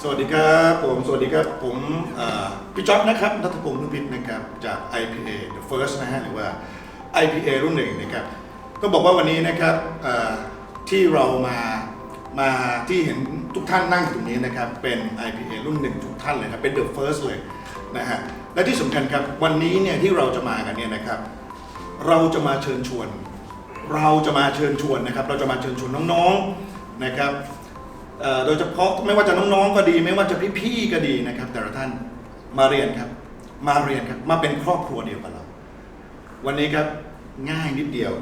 สวัสดีครับผมสวัสดีครับผมพี่จ๊อบนะครับนัทพงศ์นุพิษนะครับจาก IPA The First นะฮะหรือว่า IPA รุ่นหนึ่งนะครับต้องบอกว่าวันนี้นะครับที่เรามามาที่เห็นทุกท่านนั่งอยู่ตรงนี้นะครับเป็น IPA รุ่นหนึ่งทุกท่านเลยครับเป็น The First เลยนะฮะและที่สำคัญครับวันนี้เนี่ยที่เราจะมากันเนี่ยนะครับเราจะมาเชิญชวน เราจะมาเชิญชวนนะครับเราจะมาเชิญชวนน้องๆนะครับ โดยเฉพาะไม่ว่าจะน้องๆก็ดี ไม่ว่าจะพี่ๆก็ดีนะครับ แต่ละท่านมาเรียนครับ มาเรียนครับมาเป็นครอบครัวเดียวกับเรา วันนี้ครับง่ายนิดเดียว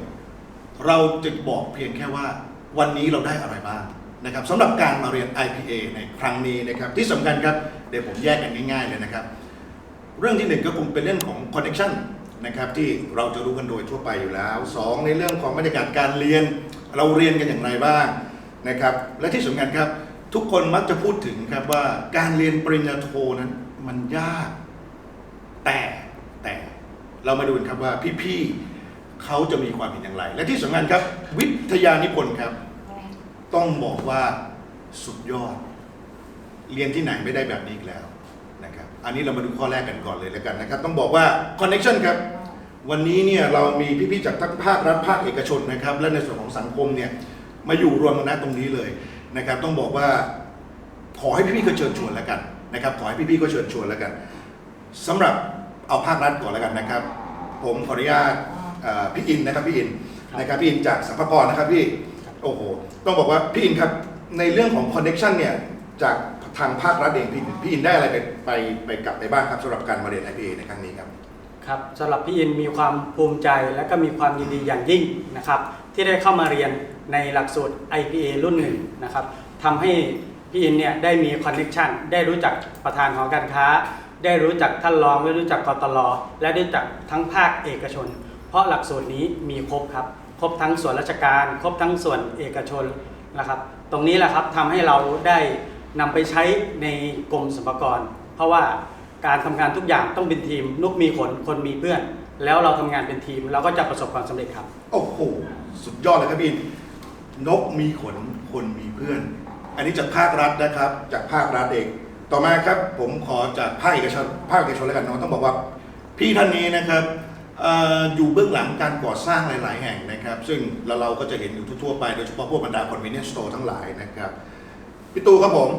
เราจะบอกเพียงแค่ว่า วันนี้เราได้อะไรบ้างนะครับสำหรับการมาเรียน IPA ในครั้งนี้นะครับ ที่สำคัญครับเดี๋ยวผมแยกกันง่ายๆเลยนะครับ เรื่องที่หนึ่งก็คงเป็นเรื่องของ connection นะครับที่เราจะรู้กันโดยทั่วไปอยู่แล้วสองในเรื่องของบรรยากาศการเรียน เราเรียนกันอย่างไรบ้าง นะครับและที่สำคัญครับทุกคนมักจะพูดถึงครับว่าการเรียนปริญญาโทนั้นมันยาก แต่แต่เรามาดูกันครับว่าพี่ๆเขาจะมีความเห็นอย่างไร และที่สำคัญครับ วิทยานิพนธ์ครับ ต้องบอกว่าสุดยอด เรียนที่ไหนไม่ได้แบบนี้อีกแล้วนะครับอันนี้เรามาดูข้อแรกกันก่อนเลยแล้วกันนะครับ ต้องบอกว่า connection ครับวันนี้เนี่ยเรามีพี่ๆจากทั้งภาครัฐภาคเอกชนนะครับ และในส่วนของสังคมเนี่ย มาอยู่รวมกันณตรงนี้เลยนะครับ ต้องบอกว่าขอให้พี่ๆก็เชิญชวนแล้วกันนะครับ ขอให้พี่ๆก็เชิญชวนแล้วกันสำหรับเอาภาครัฐก่อนแล้วกันนะครับ ผมขออนุญาตพี่อินนะครับพี่อินนะครับพี่อินจากสัมภากรนะครับพี่โอ้โหต้องบอกว่าพี่อินครับในเรื่องของ connection เนี่ยจากทางภาครัฐเองพี่พี่อินได้อะไรไปไปไปกลับไปบ้างครับสำหรับการมาเรียน IPA ในครั้งนี้ครับ ครับสำหรับพี่อินมีความภูมิใจและก็มีความยินดีอย่างยิ่งนะครับ ที่ได้เข้ามาเรียนในหลักสูตร IPA รุ่นหนึ่งนะครับทำให้พี่อินเนี่ยได้มีคอนเน t ชันได้รู้จักประธานของการค้า ได้รู้จักท่านรองได้รู้จักกตลและได้รู้จักทั้งภาคเอกชน เพราะหลักสูตรนี้มีครบครับ ครบทั้งส่วนราชการ ครบทั้งส่วนเอกชนนะครับ ตรงนี้แหละครับทำให้เราได้นำไปใช้ในกรมสรรพากร เพราะว่า การทำงานทุกอย่างต้องเป็นทีมนุกมีขนคนมีเพื่อน แล้วเราทำงานเป็นทีมเราก็จะประสบความสำเร็จครับ โอ้โหสุดยอดเลยครับพี่อินนกมีขนคนมีเพื่อน อันนี้จากภาครัฐนะครับ จากภาครัฐเองต่อมาครับผมขอจากภาคเอกชนภาคเอกชนแล้วกันเนาะต้องบอกว่า พี่ท่านนี้นะครับออยู่เบื้องหลังการก่อสร้างหลาย ๆ แห่งนะครับ ซึ่งเราเราก็จะเห็นอยู่ทั่ว ๆ ไปโดยเฉพาะพวกบรรดา convenience store ทั้งหลายนะครับ พี่ตูครับผม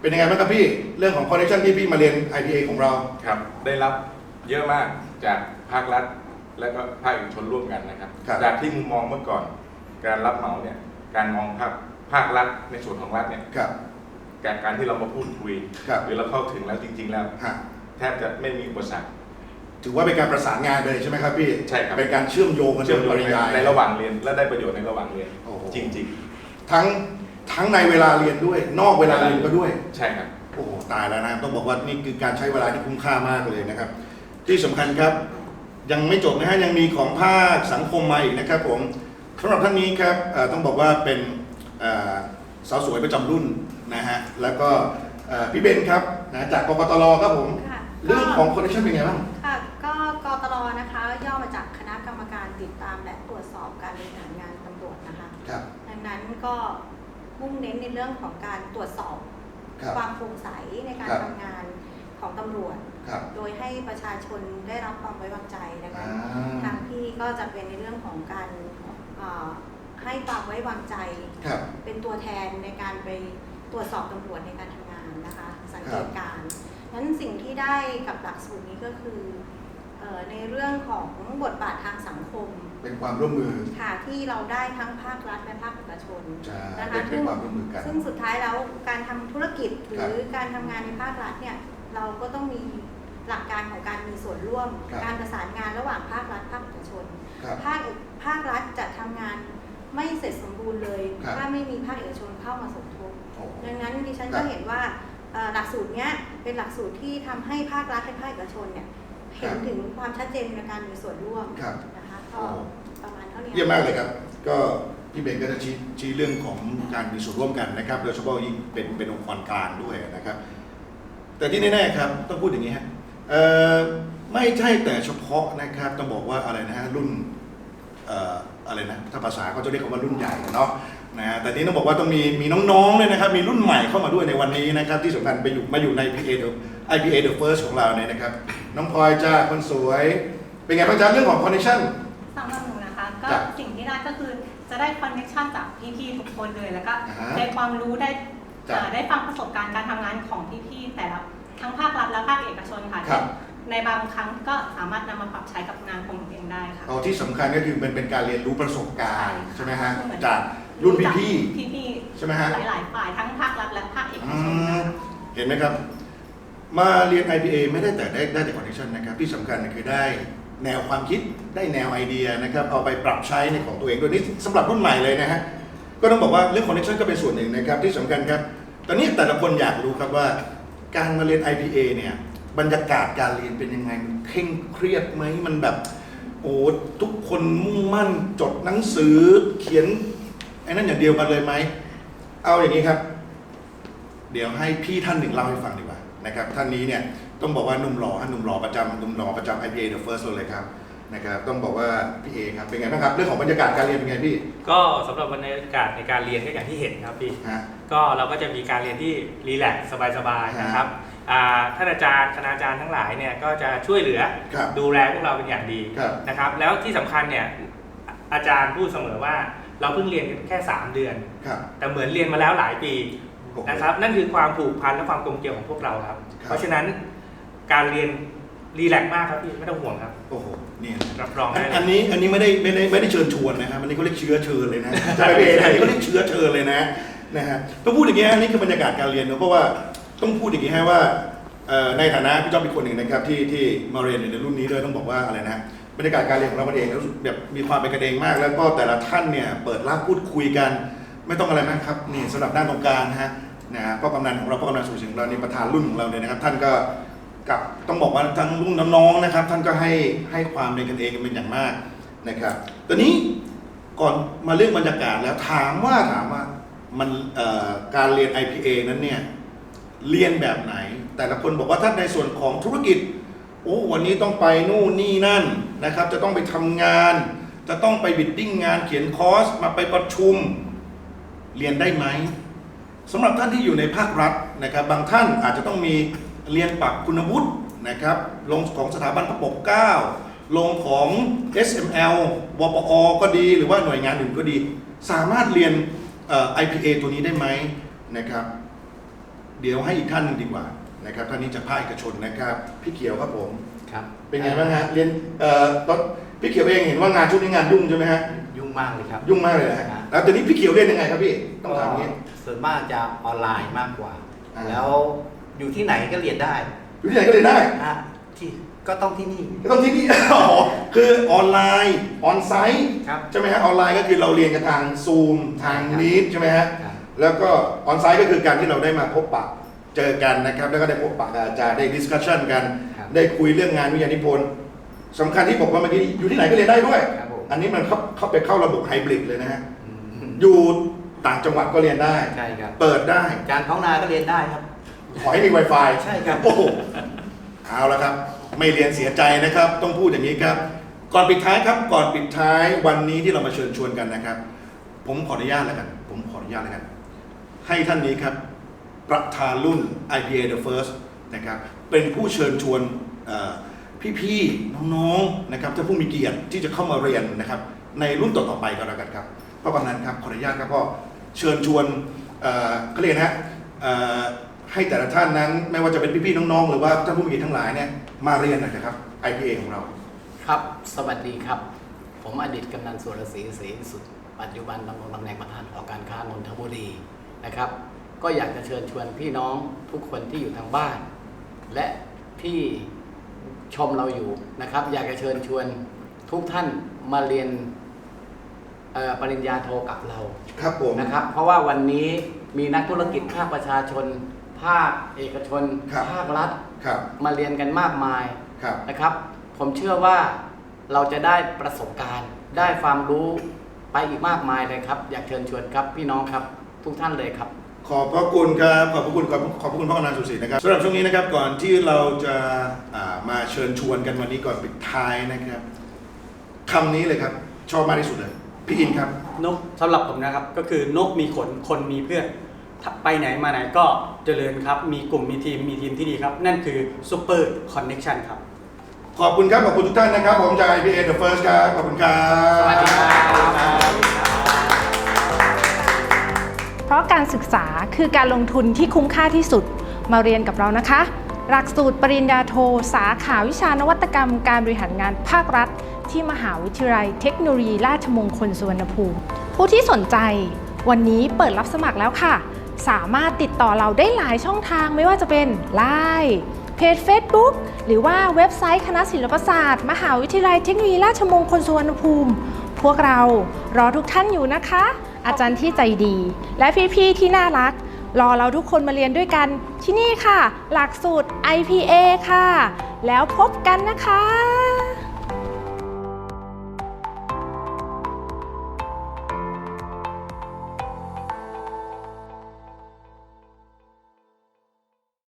เป็นยังไงบ้างครับพี่ เรื่องของ connection ที่พี่มาเรียน IPA ของเรา ครับ ได้รับเยอะมากจากภาครัฐ และก็ภาคเอกชนร่วมกันนะครับ ครับ จากที่มุมมองเมื่อก่อน การรับเหมาเนี่ย การมองภาคภาครัฐในส่วนของรัฐเนี่ยครับการการที่เรามาพูดคุย ครับ หรือเราเข้าถึงแล้วจริง ๆ แล้ว ฮะแทบจะไม่มีอุปสรรค ถือว่าเป็นการประสานงานเลยใช่ไหมครับพี่ใช่ครับ เป็นการเชื่อมโยงกันเชื่อมโยงโดปริในยาย ในระหว่างเรียนและได้ประโยชน์ในระหว่างเรียน โอ้โห จริงทั้ง ทั้งในเวลาเรียนด้วย นอกเวลาเรียนก็ด้วยๆใช่ครับ โอ้โหตายแล้วนะต้องบอกว่านี่คือการใช้เวลาที่คุ้มค่ามากเลยนะครับ ที่สำคัญครับ ยังไม่จบนะฮะยังมีของภาคสังคมมาอีกนะครับผมสำหรับท่านนี้ครับเอ่อต้องบอกว่าเป็นเอ่อสาวสวยประจำรุ่นนะฮะแล้วก็เอ่อพี่เบนครับนะจากกกตรครับผม ค่ะเรื่องของคอนเนคชั่นเป็นไงบ้าง ค่ะก็กตรนะคะ ย่อมาจากคณะกรรมการติดตามและตรวจสอบการบริหารงานตำรวจนะคะ ครับ ดังนั้นก็ มุ่งเน้นในเรื่องของการตรวจสอบครับ ความโปร่งใสในการครับ ทำงานของตำรวจ ครับโดยให้ประชาชนได้รับความไว้วางใจนะคะอ่าทางพี่ก็จะเป็นในเรื่องของการเอ่อให้ความไว้วางใจ ครับ เป็นตัวแทนในการไปตรวจสอบตำรวจในการทำงานนะคะ สังเกตการณ์นั้นสิ่งที่ได้กับหลักสูตรนี้ก็คือเออ ในเรื่องของบทบาททางสังคม เป็นความร่วมมือค่ะที่เราได้ทั้งภาครัฐและภาคเอกชนจะนะคะเป็นเป็นความร่วมมือกันซึ่งสุดท้ายแล้วการทำธุรกิจหครัรืบอการทำงานในภาครัฐเนี่ยเราก็ต้องมีหลักการของการมีส่วนร่วมครับการประสานงานระหว่างภาครัฐภาคเอกชนครับภาคเอกภาครัฐจะทำงานไม่เสร็จสมบูรณ์เลยครับถ้าไม่มีภาคเอกชนเข้ามาสมทบโอ้โหดังนั้นดิฉันครัก็บเห็นว่าเอ่อหลักสูตรเนี้ยเป็นหลักสูตรที่ทำให้ภาครัฐและภาคเอกชนเนี่ย เห็นถึงความชัดเจนในการมีส่วนร่วมครับ นะคะโอ้ก็ประมาณเท่านี้เยี่ยมมากเลยครับ ก็พี่เบนก็จะชี้ชี้เรื่องของการมีส่วนร่วมกันนะครับโดยเฉพาะยิ่งเป็นเป็นองค์กรกลางด้วยนะครับ แต่ที่แน่ๆครับต้องพูดอย่างนี้ฮะเอ่อไม่ใช่แต่เฉพาะนะครับต้องบอกว่าอะไรนะฮะรุ่นเอ่ออะไรนะถ้าภาษาเขาจะเรียกคำว่ารุ่นใหญ่เนาะนะฮะแต่นี้ต้องบอกว่าต้องมีมีน้องๆเลยนะครับมีรุ่นใหม่เข้ามาด้วยในวันนี้นะครับที่สำคัญไปอยู่มาอยู่ใน PA The IPA The First ของเราเนี่ยนะครับ น้องพลอยจ้าคนสวย เป็นไงบ้างจ๊ะเรื่องของ connection สำหรับหนูนะคะก็จ้ะสิ่งที่ได้ก็คือจะได้คอนเนคชันจากพี่ๆทุกคนเลยแล้วก็อ่าฮะได้ความรู้ได้จ้ะอ่าได้ฟังประสบการณ์การทำงานของพี่ๆแต่ละทั้งภาครัฐและภาคเอกชนค่ะครับ ในบางครั้งก็สามารถนำมาปรับใช้กับงานของหนูเองได้ค่ะ เอาที่สำคัญก็คือเป็นเป็นการเรียนรู้ประสบการณ์ใช่ ใช่ไหมฮะเหมือนจากรุ่นพี่พี่ๆใช่ไหมฮะๆหลายๆฝ่ายทั้งภาครัฐและภาคเอกอืชนมนะคะ เห็นไหมครับ มาเรียน IPA ไม่ได้แต่ได้ได้แต่ connection นะครับ ที่สำคัญคือได้แนวความคิดได้แนวไอเดียนะครับ เอาไปปรับใช้ในของตัวเองด้วยนี่สำหรับรุ่นใหม่เลยนะฮะก็ต้องบอกว่าเรื่อง connection ก็เป็นส่วนหนึ่งนะครับ ที่สำคัญครับ ตอนนี้แต่ละคนอยากรู้ครับว่า การมาเรียน IPA เนี่ยบรรยากาศการเรียนเป็นยังไงมันเคร่งเครียดไหมมันแบบ โอ้ทุกคนมุ่งมั่นจดหนังสือเขียนไอ้นั่นอย่างเดียวกันเลยไหมเอาอย่างนี้ครับ เดี๋ยวให้พี่ท่านหนึ่งเล่าให้ฟังดีกว่า นะครับท่านนี้เนี่ยต้องบอกว่าหนุ่มหล่อฮะหนุ่มหล่อประจำหนุ่มหล่อประจำ IPA The First เลยครับนะครับต้องบอกว่าพี่เอครับเป็นไงบ้างครับเรื่องของบรรยากาศการเรียนเป็นไงพี่ ก็สำหรับบรรยากาศในการเรียนก็อย่างที่เห็นครับพี่ฮะ ก็เราก็จะมีการเรียนที่รีแลกซ์สบายๆนะครับอ่าท่านอาจารย์คณาจารย์ทั้งหลายเนี่ยก็จะช่วยเหลือครับดูแลพวกเราเป็นอย่างดีครับ นะครับแล้วที่สำคัญเนี่ยอาจารย์พูดเสมอว่าเราเพิ่งเรียนกันแค่ 3 เดือน ครับ แต่เหมือนเรียนมาแล้วหลายปีโอ้โห นะครับ นั่นคือความผูกพันและความกลมเกลียวของพวกเราครับ ครับ เพราะฉะนั้นการเรียนรีแลกซ์มากครับพี่ไม่ต้องห่วงครับ โอ้โหเนี่ยรับรองอันได้เลอันย นี้อันนี้ไม่ได้ไม่ได้ไม่ได้เชิญชวนนะครับอันนี้เขาเรียกเชื้อเชิญเลยนะจะไปเองเขาเรียกเชื้อเชิญเลยนะนะฮะต้องพูดอย่างนี้ฮะนี่คือบรรยากาศการเรียนเนอะเพราะว่าต้องพูดอย่างนี้ฮะว่าเอ่อในฐานะพี่จอมเป็นคนหนึ่งนะครับที่ที่มาเรียนอยู่ในรุ่นนี้ด้วยต้องบอกว่าอะไรนะบรรยากาศการเรียนของเราเองรู้สึกแบบมีความเป็นกันเองมาก แล้วก็แต่ละท่านเนี่ยเปิดรับพูดคุยกัน ไม่ต้องอะไรมากครับนี่สำหรับด้านตรงกลางนะฮะนะฮะพ่อกำนันของเราพ่อกำนันสุสิงของเรานี่ประธานรุ่นของเราเนี่ยนะครับ ท่านก็กับต้องบอกว่าทั้งรุ่นน้องๆนะครับ ท่านก็ให้ให้ความเป็นกันเองกันเป็นอย่างมากนะครับตอนนี้ก่อนมาเรื่องบรรยากาศแล้วถามว่าถามว่ามันการเรียน IPA นั้นเนี่ยเรียนแบบไหน แต่ละคนบอกว่าถ้านในส่วนของธุรกิจโอ้วันนี้ต้องไปนู่นนี่นั่นนะครับ จะต้องไปทำงาน จะต้องไปบิดดิ้งงานเขียนคอร์สมาไปประชุม เรียนได้ไหมสำหรับท่านที่อยู่ในภาครัฐนะครับ บางท่านอาจจะต้องมีเรียนปรับคุณวุฒินะครับ ลงของสถาบันพระปกเกล้าลงของ SML วปอ ก็ดี หรือว่าหน่วยงานอื่นก็ดี สามารถเรียนเอ่อ IPA ตัวนี้ได้ไหมนะครับ เดี๋ยวให้อีกท่านหนึงดีกว่านะครับท่านนี้จะภาคเอกชนนะครับ พี่เขียวครับผมครับเป็นไงบ้างฮะเรียนเอ่อตอนพี่เขียวเองเห็นว่างานช่วงนี้งานยุ่งใช่ไหมฮะยุ่ งมากเลยครับยุ่งมากเลยนะฮะแล้วตอนนี้พี่เขียวเรียนยังไงครับพี่ต้องถามอย่างนี้ ส่วนมากจะออนไลน์มากกว่า อ่า แล้วอยู่ที่ไหนก็เรียนได้อยู่ที่ไหนก็เรียนได้ นะที่ก็ต้องที่นี่ ก็ต้องที่นี่ อ๋อคือออนไลน์ออนไซต์ครับใช่ไหมฮะออนไลน์ก็คือเราเรียนกันทางซูมทางครับมีดใช่ไหมฮะครับแล้วก็ออนไซต์ก็คือการที่เราได้มาพบปะเจอกันนะครับ แล้วก็ได้พบปะกับอาจารย์ได้ดิสคัชชันกัน ครับ ได้คุยเรื่องงานวิทยานิพนธ์สำคัญที่บอกว่าเมื่อกี้อยู่ที่ไหนก็เรียนได้ด้วย ครับผม อันนี้มันเข้าเข้าไปเข้าระบบไฮบริดเลยนะฮะอืมอยู่ต่างจังหวัดก็เรียนได้ ใช่ครับ เปิดได้การท้องนาก็เรียนได้ครับ ขอให้มี Wi-Fi ใช่ครับ โอ้โหเอาละครับ ไม่เรียนเสียใจนะครับ ต้องพูดอย่างนี้ครับ ก่อนปิดท้ายครับ ก่อนปิดท้ายวันนี้ที่เรามาเชิญชวนกันนะครับ ผมขออนุญาตแล้วกัน ผมขออนุญาตแล้วกัน ให้ท่านนี้ครับ ประธานรุ่น IPA The First นะครับ เป็นผู้เชิญชวนเอ่อ พี่ๆน้องๆนะครับท่านผู้มีเกียรติที่จะเข้ามาเรียนนะครับในรุ่นต่อๆไปก็แล้วกันครับพ่อกำนันครับขออนุญาตครับพ่อเชิญชวนเอ่อเขาเรียกนะฮะเอ่อให้แต่ละท่านนั้นไม่ว่าจะเป็นพี่ๆน้องๆ หรือว่าท่านผู้มีเกียรติทั้งหลายเนี่ยมาเรียนหน่อยนะครับ IPA ของเราครับ สวัสดีครับ ผมอดีตกำนันสุรศรีศรีสุด ปัจจุบันดำรงตำแหน่งประธานหอการค้านนทบุรีนะครับ ก็อยากจะเชิญชวนพี่น้องทุกคนที่อยู่ทางบ้าน และที่ ชมเราอยู่นะครับ อยากจะเชิญชวนทุกท่านมาเรียนเอ่อปริญญาโทกับเรา ครับผมนะครับ เพราะว่าวันนี้มีนักธุรกิจภาคประชาชน ภาคเอกชนครับภาครัฐครับมาเรียนกันมากมายครับนะครับ ผมเชื่อว่าเราจะได้ประสบการณ์ ได้ความรู้ไปอีกมากมายเลยครับ อยากเชิญชวนครับพี่น้องครับ ทุกท่านเลยครับ ขอบพระคุณครับ ขอบพระคุณขอบขอบพระคุณพ่อกำนันสุศรีนะครับสำหรับช่วงนี้นะครับก่อนที่เราจะอ่ามาเชิญชวนกันวันนี้ก่อนปิดท้ายนะครับคำนี้เลยครับ ชอบมากที่สุดเลยพี่อินครับ นกสำหรับผมนะครับ ก็คือนกมีขนคนมีเพื่อนไปไหนมาไหนก็เจริญครับ มีกลุ่มมีทีมมีทีมที่ดีครับ นั่นคือ Super Connection ครับ ขอบคุณครับ ขอบคุณทุกท่านนะครับ ผมจาก IPA The First ครับ ขอบคุณครับ สวัสดีครับ เพราะการศึกษาคือการลงทุนที่คุ้มค่าที่สุดมาเรียนกับเรานะคะ หลักสูตรปริญญาโท สาขาวิชานวัตกรรม การบริหารงานภาครัฐ ที่มหาวิทยาลัยเทคโนโลยีราชมงคลสุวรรณภูมิ ผู้ที่สนใจ วันนี้เปิดรับสมัครแล้วค่ะ สามารถติดต่อเราได้หลายช่องทางไม่ว่าจะเป็น Line เพจ Facebook หรือว่าเว็บไซต์คณะศิลปศาสตร์ มหาวิทยาลัยเทคโนโลยีราชมงคลสุวรรณภูมิ พวกเรารอทุกท่านอยู่นะคะ อาจารย์ที่ใจดี และพี่ๆที่น่ารัก รอเราทุกคนมาเรียนด้วยกันที่นี่ค่ะ หลักสูตร IPA ค่ะ แล้วพบกันนะคะ